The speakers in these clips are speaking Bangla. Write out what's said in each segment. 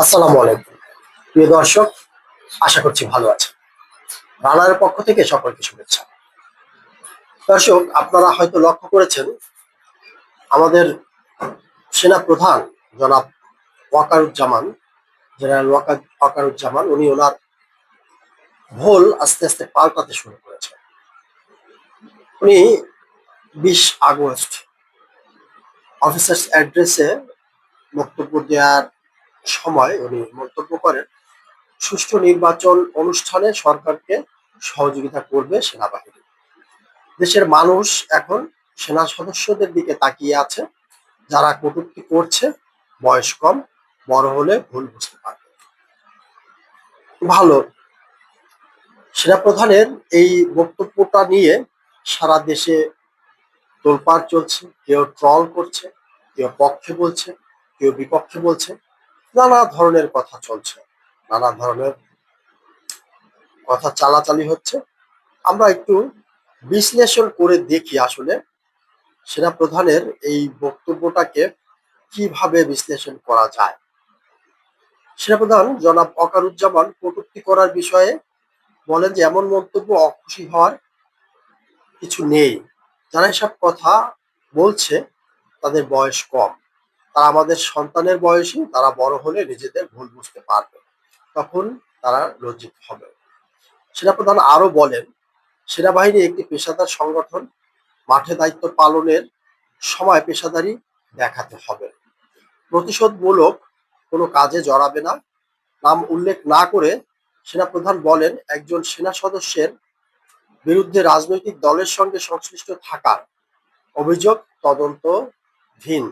আসসালামু আলাইকুম। প্রিয় দর্শক, আশা করছি ভালো আছেন। রানার পক্ষ থেকে সকলকে শুভেচ্ছা। দর্শক, আপনারা হয়তো লক্ষ্য করেছেন, আমাদের সেনা প্রধান জনাব ওয়াকারুজ্জামান, জেনারেল ওয়াকার ওয়াকারুজ্জামান, উনি ওনার ভোল আস্তে আস্তে পাল্টাতে শুরু করেছেন। উনি বিশ আগস্ট অফিসার্স অ্যাড্রেসে বক্তব্য দেওয়ার সময় উনি মন্তব্য করেন, সুষ্ঠু নির্বাচন অনুষ্ঠানে সরকারকে সহযোগিতা করবে সেনাবাহিনী। দেশের মানুষ এখন সেনা সদস্যদের দিকে তাকিয়ে আছে, যারা কটূক্তি করছে, বয়স কম, বড় হলে ভুল বুঝতে পারবে। ভালো, সেনাপ্রধানের এই বক্তব্যটা নিয়ে সারা দেশে তোলপাড় চলছে, কেউ ট্রল করছে, কেউ পক্ষে বলছে, কেউ বিপক্ষে বলছে। নানা ধরনের কথা চলছে, নানা ধরনের কথা চালাচালি হচ্ছে। আমরা একটু বিশ্লেষণ করে দেখি আসলে সেনা প্রধানের এই বক্তব্যটাকে কীভাবে বিশ্লেষণ করা যায়। সেনাপ্রধান জনাব অকারুজ্জামান কটূক্তি করার বিষয়ে বলেন যে, এমন মন্তব্য অখুশি হওয়ার কিছু নেই। যারা এসব কথা বলছে, তাদের বয়স কম। তারা আমাদের সন্তানের বয়সী তারা বড় হলে নিজেদের ভুল বুঝতে পারবে। তখন তারা লজ্জিত হবে। সেনাপ্রধান আরও বলেন, সেনাবাহিনী একটি পেশাদার সংগঠন, মাঠে দায়িত্ব পালনের সময় পেশাদারি দেখাতে হবে। প্রতিশোধমূলক কোনো কাজে জড়াবে না। নাম উল্লেখ না করে সেনাপ্রধান বলেন, একজন সেনা সদস্যের বিরুদ্ধে রাজনৈতিক দলের সঙ্গে সংশ্লিষ্ট থাকার অভিযোগ তদন্তধীন।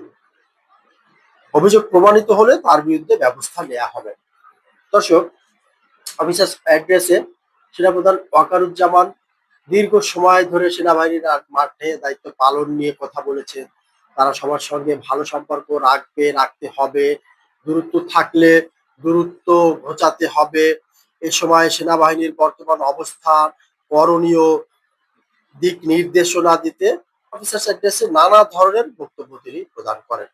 অভিযোগ প্রমাণিত হলে তার বিরুদ্ধে ব্যবস্থা নেওয়া হবে। দর্শক, অফিসার অ্যাড্রেসে সেনাপ্রধান ওয়াকারুজ্জামান দীর্ঘ সময় ধরে সেনাবাহিনীর মাঠে দায়িত্ব পালন নিয়ে কথা বলেছেন। তারা সবার সঙ্গে ভালো সম্পর্ক রাখবে, রাখতে হবে, দূরত্ব থাকলে দূরত্ব ঘোচাতে হবে। এ সময় সেনাবাহিনীর বর্তমান অবস্থা, করণীয় দিক নির্দেশনা দিতে অফিসার অ্যাড্রেসে নানা ধরনের বক্তব্য তিনি প্রদান করেন।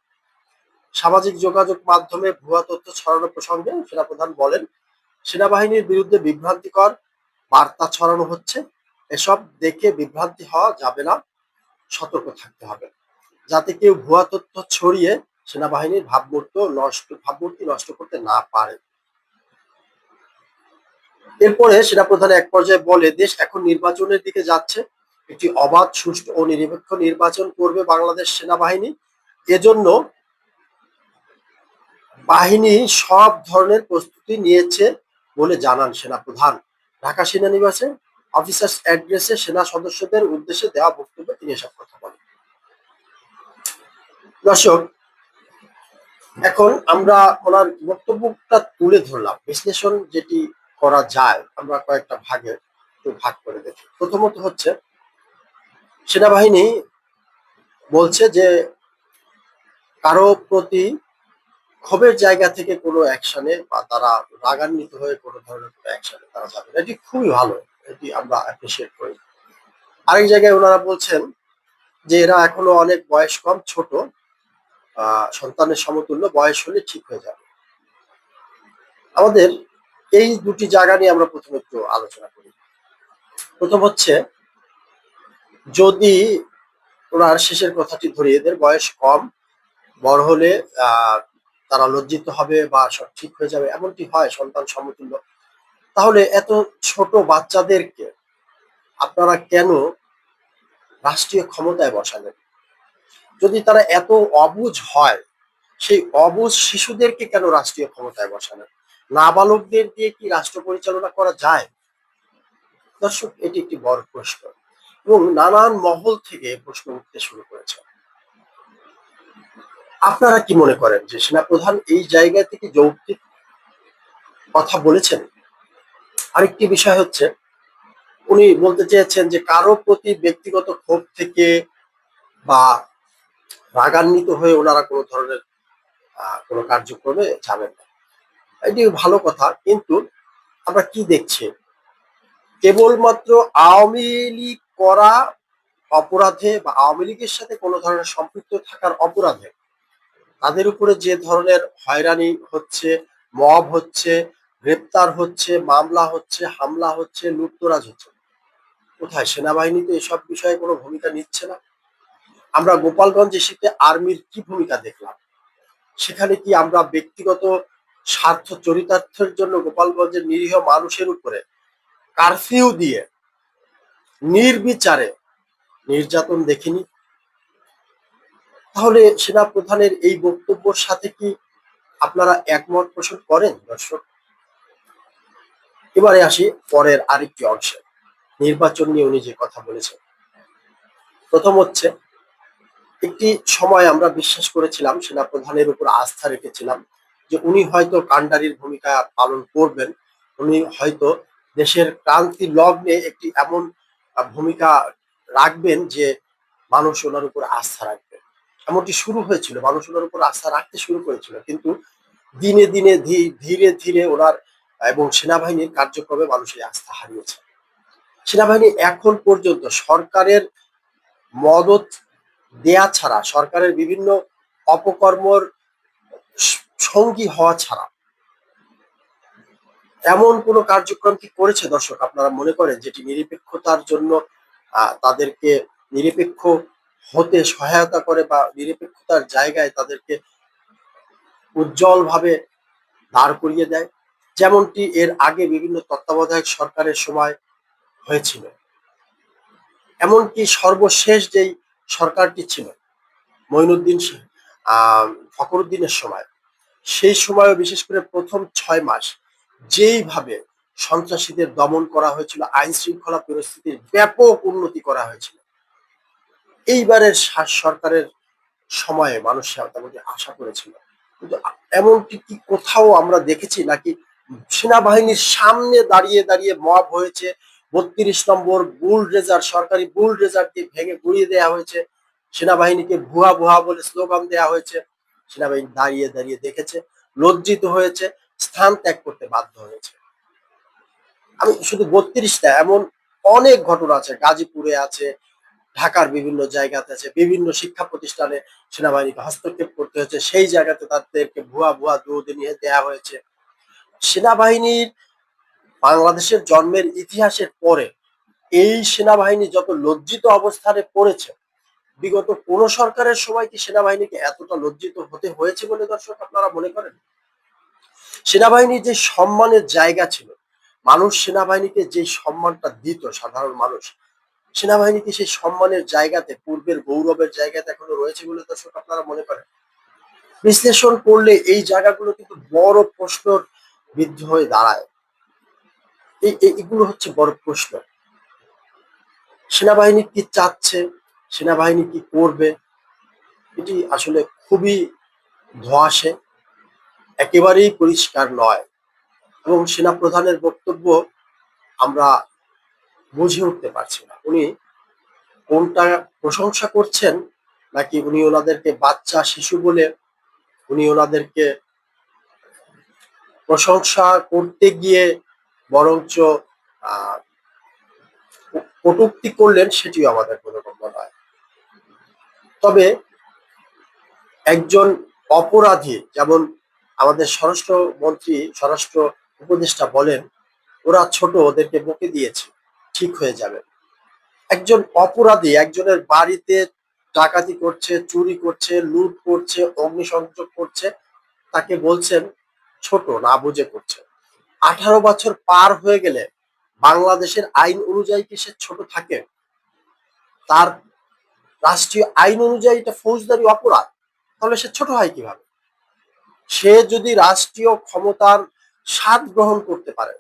সামাজিক যোগাযোগ মাধ্যমে ভুয়া তথ্য ছড়ানো প্রসঙ্গে সেনাপ্রধান বলেন, সেনাবাহিনীর বিরুদ্ধে বিভ্রান্তিকর বার্তা ছড়ানো হচ্ছে। এসব দেখে বিভ্রান্তি হওয়া যাবে না, সতর্ক থাকতে হবে। যাতে কেউ ভুয়া তথ্য ছড়িয়ে সেনাবাহিনীর ভাবমূর্ত নষ্ট ভাবমূর্তি নষ্ট করতে না পারে। এরপরে সেনাপ্রধান এক পর্যায়ে বলে, দেশ এখন নির্বাচনের দিকে যাচ্ছে। একটি অবাধ, সুষ্ঠু ও নিরপেক্ষ নির্বাচন করবে বাংলাদেশ সেনাবাহিনী। এজন্য বাহিনী সব ধরনের প্রস্তুতি নিয়েছে বলে জানান সেনাপ্রধান। ঢাকা সেনানিবাসে অফিসার্স অ্যাড্রেসে সেনা সদস্যদের উদ্দেশ্যে দেওয়া বক্তব্যে তিনি এসব কথা বলেন। দর্শক, এখন আমরা ওনার বক্তব্যটা তুলে ধরলাম। বিশ্লেষণ যেটি করা যায়, আমরা কয়েকটা ভাগে একটু ভাগ করে দেখি। প্রথমত হচ্ছে, সেনাবাহিনী বলছে যে কারও প্রতি ক্ষোভের জায়গা থেকে কোনো অ্যাকশনে বা তারা রাগান্বিত হয়ে কোনো ধরনের কোনো অ্যাকশনে তারা যাবে এটি খুবই ভালো, এটি আমরা অ্যাপ্রিসিয়েট করি। আরেক জায়গায় ওনারা বলছেন যে এরা এখনও অনেক বয়স কম, ছোট সন্তানের সমতুল্য, বয়স হলে ঠিক হয়ে যাবে। আমাদের এই দুটি জায়গা নিয়ে আমরা প্রথমে একটু আলোচনা করি। প্রথম হচ্ছে, যদি ওনার শেষের কথাটি ধরি, এদের বয়স কম, বড় হলে তারা লজ্জিত হবে বা সব ঠিক হয়ে যাবে, এমনটি হয় সন্তান সমতুল্য। তাহলে এত ছোট বাচ্চাদেরকে আপনারা কেন রাষ্ট্রীয় ক্ষমতায় বসালেন? যদি তারা এত অবুঝ হয়, সেই অবুঝ শিশুদেরকে কেন রাষ্ট্রীয় ক্ষমতায় বসালেন? নাবালকদের দিয়ে কি রাষ্ট্র পরিচালনা করা যায়? দর্শক, এটি একটি বড় প্রশ্ন এবং নানান মহল থেকে প্রশ্ন উঠতে শুরু করেছে। আপনারা কি মনে করেন যে সেনাপ্রধান এই জায়গা থেকে যৌক্তিক কথা বলেছেন? আরেকটি বিষয় হচ্ছে, উনি বলতে চেয়েছেন যে কারও প্রতি ব্যক্তিগত ক্ষোভ থেকে বা রাগান্বিত হয়ে ওনারা কোনো ধরনের কোনো কার্যক্রমে যাবেন না। এটি ভালো কথা, কিন্তু আমরা কি দেখছি? কেবলমাত্র আওয়ামী লীগ করা অপরাধে বা আওয়ামী লীগের সাথে কোনো ধরনের সম্পৃক্ত থাকার অপরাধে তাদের উপরে যে ধরনের হয়রানি হচ্ছে, মব হচ্ছে, গ্রেপ্তার হচ্ছে, মামলা হচ্ছে, হামলা হচ্ছে, লুটতরাজ হচ্ছে, কোথায় সেনাবাহিনী তো এসব বিষয়ে কোনো ভূমিকা নিচ্ছে না। আমরা গোপালগঞ্জ এসিতে আর্মির কি ভূমিকা দেখলাম? সেখানে কি আমরা ব্যক্তিগত স্বার্থ চরিতার্থের জন্য গোপালগঞ্জের নিরীহ মানুষের উপরে কারফিউ দিয়ে নির্বিচারে নির্যাতন দেখিনি? তাহলে সেনা প্রধানের এই বক্তব্যর সাথে কি আপনারা একমত পোষণ করেন, দর্শক? এবারে আসি পরের আরেকটি অংশে। নির্বাচন নিয়ে উনি যে কথা বলেছেন। প্রথম হচ্ছে, একটি সময় আমরা বিশ্বাস করেছিলাম সেনা প্রধানের উপর আস্থা রেখেছিলাম যে উনি হয়তো কান্ডারির ভূমিকা পালন করবেন, উনি হয়তো দেশের ক্রান্তি লগ্নে একটি এমন ভূমিকা রাখবেন যে মানুষ ওনার উপর আস্থা রাখবে। এমনটি শুরু হয়েছিল মানুষ ওনার উপর আস্থা রাখতে শুরু করেছিল। কিন্তু দিনে দিনে ধীরে ধীরে ওনার এবং সেনাবাহিনীর কার্যক্রমে মানুষের আস্থা হারিয়েছে। সেনাবাহিনী এখন পর্যন্ত সরকারের মদত দেয়া ছাড়া, সরকারের বিভিন্ন অপকর্মর সঙ্গী হওয়া ছাড়া এমন কোনো কার্যক্রম কি করেছে দর্শক? আপনারা মনে করেন যেটি নিরপেক্ষতার জন্য তাদেরকে নিরপেক্ষ হতে সহায়তা করে বা নিরপেক্ষতার জায়গায় তাদেরকে উজ্জ্বলভাবে দাঁড় করিয়ে দেয়। যেমনটি এর আগে বিভিন্ন তত্ত্বাবধায়ক সরকারের সময় হয়েছিল। এমনকি সর্বশেষ যেই সরকারটি ছিল মঈনুদ্দিন ফখরুদ্দিনের সময়, সেই সময়ও বিশেষ করে প্রথম ছয় মাস যেইভাবে সন্ত্রাসীদের দমন করা হয়েছিল আইন শৃঙ্খলা পরিস্থিতির ব্যাপক উন্নতি করা হয়েছিল। এইবারের সরকারের সময়ে মানুষ তেমনটি আশা করেছিল। কিন্তু এমনটি কি কোথাও আমরা দেখেছি নাকি সেনাবাহিনীর সামনে দাঁড়িয়ে দাঁড়িয়ে মব হয়েছে, বত্রিশ নম্বর বুল রেজার সরকারি বুল রেজার দিয়ে ভেঙে গুড়িয়ে দেওয়া হয়েছে, সেনাবাহিনীকে ভুয়া ভুয়া বলে স্লোগান দেওয়া হয়েছে, সেনাবাহিনী দাঁড়িয়ে দাঁড়িয়ে দেখেছে, লজ্জিত হয়েছে, স্থান ত্যাগ করতে বাধ্য হয়েছে। আমি শুধু বত্রিশটা, এমন অনেক ঘটনা আছে, গাজীপুরে আছে ঢাকার বিভিন্ন জায়গাতে আছে, বিভিন্ন শিক্ষা প্রতিষ্ঠানে সেনাবাহিনীকে হস্তক্ষেপ করতে হয়েছে। সেই জায়গাতে তাদেরকে ভুয়া ভুয়া দুধ নিয়ে দেওয়া হয়েছে। সেনাবাহিনীর বাংলাদেশের জন্মের ইতিহাসের পরে এই সেনাবাহিনী যত লজ্জিত অবস্থানে পড়েছে, বিগত কোন সরকারের সময় কি সেনাবাহিনীকে এতটা লজ্জিত হতে হয়েছে বলে দর্শক আপনারা মনে করেন? সেনাবাহিনীর যে সম্মানের জায়গা ছিল, মানুষ সেনাবাহিনীকে যে সম্মানটা দিত, সাধারণ মানুষ সেনাবাহিনী কি সেই সম্মানের জায়গাতে, পূর্বের গৌরবের জায়গাতে এখনও রয়েছে বলে দর্শক আপনারা মনে করেন? বিশ্লেষণ করলে এই জায়গাগুলো কিন্তু বড় প্রশ্ন বিদ্ধ হয়ে দাঁড়ায়। এই এগুলো হচ্ছে বড় প্রশ্ন। সেনাবাহিনী কি চাচ্ছে? সেনাবাহিনী কি করবে? এটি আসলে খুবই ধোঁয়াশে, একেবারেই পরিষ্কার নয়। এবং সেনা প্রধানের বক্তব্য আমরা বুঝে উঠতে পারছি না। উনি কোনটা প্রশংসা করছেন নাকি উনি ওনাদেরকে বাচ্চা, শিশু বলে উনি ওনাদেরকে প্রশংসা করতে গিয়ে বরঞ্চ কটূক্তি করলেন সেটিও আমাদের বোধগম্য নয়। তবে একজন অপরাধী, যেমন আমাদের স্বরাষ্ট্র মন্ত্রী স্বরাষ্ট্র উপদেষ্টা বলেন, ওরা ছোট, ওদেরকে বকে দিয়েছে। ঠিক হয়ে যাবে। একজন অপরাধী একজনের বাড়িতে ডাকাতি করছে, চুরি করছে, লুট করছে, অগ্নিসংযোগ করছে, তাকে বলছেন, ছোট, না বুঝে করছে। আঠারো বছর পার হয়ে গেলে বাংলাদেশের আইন অনুযায়ী কি সে ছোট থাকে? তার রাষ্ট্রীয় আইন অনুযায়ী এটা ফৌজদারি অপরাধ? তাহলে সে ছোট হয় কীভাবে? সে যদি রাষ্ট্রীয় ক্ষমতার স্বাদ গ্রহণ করতে পারে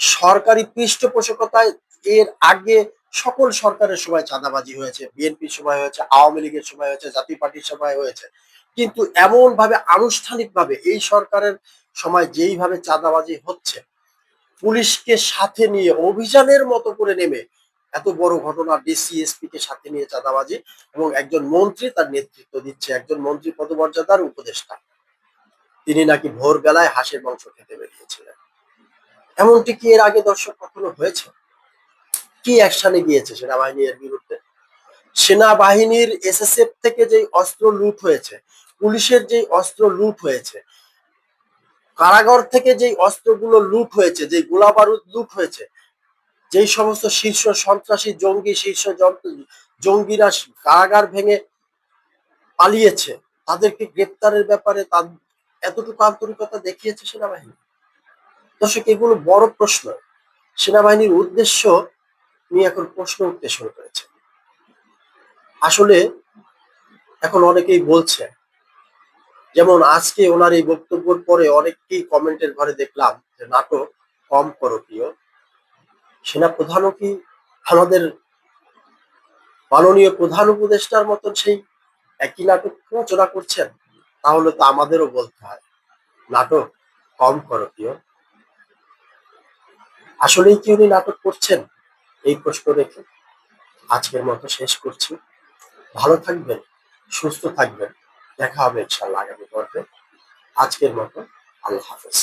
সরকারি পৃষ্ঠপোষকতায় এর আগে সকল সরকারের সময় চাঁদাবাজি হয়েছে, বিএনপির সময় হয়েছে, আওয়ামী লীগের সময় হয়েছে, জাতীয় পার্টির সময় হয়েছে। কিন্তু এমন ভাবে আনুষ্ঠানিক ভাবে এই সরকারের সময় যেইভাবে চাঁদাবাজি হচ্ছে, পুলিশকে সাথে নিয়ে অভিযানের মতো করে নেমে এত বড় ঘটনা ডিসিএসপি কে সাথে নিয়ে চাঁদাবাজি এবং একজন মন্ত্রী তার নেতৃত্ব দিচ্ছে, একজন মন্ত্রী পদমর্যাদার উপদেষ্টা। তিনি নাকি ভোরবেলায় হাঁসের মাংস খেতে বেরিয়েছিলেন। এমনটি কি এর আগে দর্শক কখনো হয়েছে? কি অ্যাকশনে গিয়েছে সেনাবাহিনী এর বিরুদ্ধে? সেনাবাহিনীর এসএসএফ থেকে যে অস্ত্র লুট হয়েছে, পুলিশের যে অস্ত্র লুট হয়েছে, কারাগার থেকে যে অস্ত্রগুলো লুট হয়েছে যে গোলা বারুদ লুট হয়েছে, যেই সমস্ত শীর্ষ সন্ত্রাসী জঙ্গি, শীর্ষ জঙ্গিরা কারাগার ভেঙে পালিয়েছে, তাদেরকে গ্রেপ্তারের ব্যাপারে এতটুকু আন্তরিকতা দেখিয়েছে সেনাবাহিনী? দর্শক, এগুলো বড় প্রশ্ন। সেনাবাহিনীর উদ্দেশ্য নিয়ে এখন প্রশ্ন উঠতে শুরু করেছে। আসলে এখন অনেকেই বলছে, যেমন আজকে ওনার এই বক্তব্যের পরে অনেকেই কমেন্টের ঘরে দেখলাম যে নাটক কম করো প্রিয় সেনা প্রধানও কি আমাদের মাননীয় প্রধান উপদেষ্টার মতন সেই একই নাটক রচনা করছেন? তাহলে তো আমাদেরও বলতে হয়, নাটক কম করো প্রিয় আসলেই কি উনি নাটক করছেন? এই প্রশ্ন রেখে আজকের মতো শেষ করছি। ভালো থাকবেন, সুস্থ থাকবেন। দেখা হবে ইনশাল্লাহ আগামী পর্বে। আজকের মতো আল্লাহ হাফেজ।